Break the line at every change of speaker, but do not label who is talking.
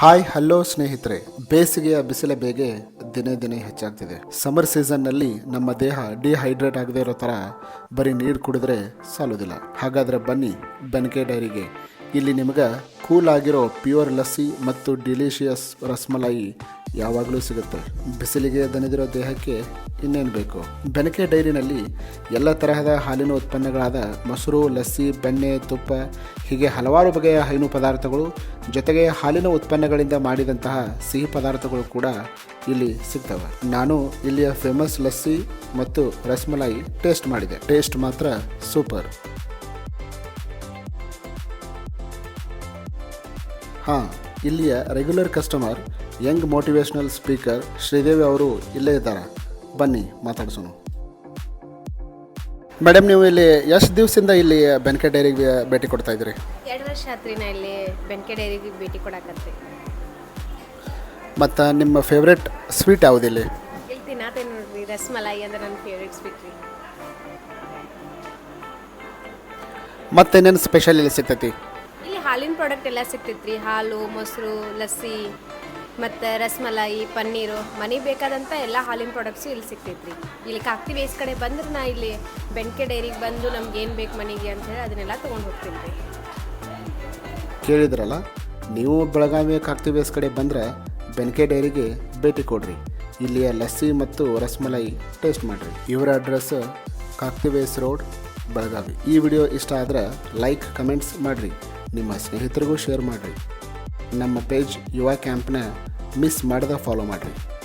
Hi, hello ಸ್ನೇಹಿತರೆ. ಬೇಸಿಗೆಯ ಬಿಸಿಲ ಬೇಗೆ ದಿನೇ ದಿನೇ ಹೆಚ್ಚಾಗ್ತಿದೆ. ಸಮ್ಮರ್ ಸೀಸನ್ನಲ್ಲಿ ನಮ್ಮ ದೇಹ ಡಿಹೈಡ್ರೇಟ್ ಆಗದೇ ಇರೋ ಥರ ಬರೀ ನೀರು ಕುಡಿದ್ರೆ ಸಾಲೋದಿಲ್ಲ ಹಾಗಾದರೆ ಬನ್ನಿ, ಬೆನಕೆ ಡೈರಿಗೆ. ಇಲ್ಲಿ ನಿಮಗೆ ಕೂಲ್ ಆಗಿರೋ ಪ್ಯೂರ್ ಲಸ್ಸಿ ಮತ್ತು ಡಿಲಿಷಿಯಸ್ ರಸ್ಮಲಾಯಿ ಯಾವಾಗಲೂ ಸಿಗುತ್ತೆ. ಬಿಸಿಲಿಗೆ ದಣಿದಿರೋ ದೇಹಕ್ಕೆ ಇನ್ನೇನು ಬೇಕು? ಬೆನಕೆ ಡೈರಿನಲ್ಲಿ ಎಲ್ಲ ತರಹದ ಹಾಲಿನ ಉತ್ಪನ್ನಗಳಾದ ಮೊಸರು, ಲಸ್ಸಿ, ಬೆಣ್ಣೆ, ತುಪ್ಪ, ಹೀಗೆ ಹಲವಾರು ಬಗೆಯ ಹೈನು ಪದಾರ್ಥಗಳು, ಜೊತೆಗೆ ಹಾಲಿನ ಉತ್ಪನ್ನಗಳಿಂದ ಮಾಡಿದಂತಹ ಸಿಹಿ ಪದಾರ್ಥಗಳು ಕೂಡ ಇಲ್ಲಿ ಸಿಗ್ತವೆ. ನಾನು ಇಲ್ಲಿಯ ಫೇಮಸ್ ಲಸ್ಸಿ ಮತ್ತು ರಸ್ಮಲಾಯಿ ಟೇಸ್ಟ್ ಮಾಡಿದೆ. ಟೇಸ್ಟ್ ಮಾತ್ರ ಸೂಪರ್ ಹಾಂ, ಇಲ್ಲಿಯ regular customer young motivational speaker Sridevi ಅವರು ಇಲ್ಲೇ ಇದ್ದಾರೆ. ಬನ್ನಿ ಮಾತಾಡ್ಸೋಣ. ಮೇಡಮ್ ನೀವು ಇಲ್ಲಿ ಎಷ್ಟು ದಿವಸದಿಂದ ಇಲ್ಲಿ ಬೆನಕೆ ಡೈರಿಗೆ ಭೇಟಿ ಕೊಡ್ತಾ ಇದ್ದೀರಿ?
ಎರಡು ವರ್ಷ ಆತ್ರಿ ನಾ ಇಲ್ಲಿ ಬೆನ್ಕೆ ಡೈರಿಗೆ ಭೇಟಿ ಕೊಡಕತ್ತೆ
ಮತ್ತು ನಿಮ್ಮ ಫೇವ್ರೆಟ್ ಸ್ವೀಟ್ ಯಾವುದು
ಇಲ್ಲಿ? ತಿನ್ನಾತೇನೆ ನೋಡ್ರಿ ರಸ್ಮಲಾಯಿ ಅಂದ್ರೆ ನನ್ನ ಫೇವ್ರೇಟ್ ಸ್ವೀಟ್ ರೀ.
ಮತ್ತೇನೇನು ಸ್ಪೆಷಲ್ ಇಲ್ಲಿ ಸಿಗ್ತೈತಿ?
ಇಲ್ಲಿ ಹಾಲಿನ ಪ್ರಾಡಕ್ಟ್ ಎಲ್ಲ ಸಿಗ್ತೈತ್ರಿ ಹಾಲು ಮೊಸರು ಲಸ್ಸಿ. ಮತ್ತು ರಸ್ಮಲಾಯಿ, ಪನ್ನೀರು ಮನೆಗೆ ಬೇಕಾದಂಥ ಎಲ್ಲ ಹಾಲಿನ ಪ್ರಾಡಕ್ಟ್ಸು ಇಲ್ಲಿ ಸಿಗ್ತೈತ್ರಿ. ಇಲ್ಲಿ ಕಾಕ್ತಿ ಬೇಸ್ ಕಡೆ ಬಂದ್ರೆ ನಾ ಇಲ್ಲಿ ಬೆಂಕೆ ಡೈರಿಗೆ ಬಂದು ನಮ್ಗೆ ಏನು ಬೇಕು ಮನೆಗೆ ಅಂತ ಹೇಳಿ ಅದನ್ನೆಲ್ಲ ತೊಗೊಂಡು ಹೋಗ್ತೀನಿ ರೀ.
ಕೇಳಿದ್ರಲ್ಲ, ನೀವು ಬೆಳಗಾವಿ ಕಾಕ್ತಿ ಬೇಸ್ ಕಡೆ ಬಂದರೆ ಬೆನ್ಕೆ ಡೈರಿಗೆ ಭೇಟಿ ಕೊಡ್ರಿ. ಇಲ್ಲಿಯ ಲಸ್ಸಿ ಮತ್ತು ರಸ್ಮಲೈ ಟೇಸ್ಟ್ ಮಾಡಿರಿ. ಇವರ address Kakti base road, Belagavi. ಈ ವಿಡಿಯೋ ಇಷ್ಟ ಆದರೆ ಲೈಕ್ ಕಮೆಂಟ್ಸ್ ಮಾಡಿರಿ. ನಿಮ್ಮ ಸ್ನೇಹಿತರಿಗೂ ಶೇರ್ ಮಾಡಿರಿ. ನಮ್ಮ ಪೇಜ್ ಯುವ ಕ್ಯಾಂಪ್ನ ಮಿಸ್ ಮಾಡದೆ ಫಾಲೋ ಮಾಡಿರಿ.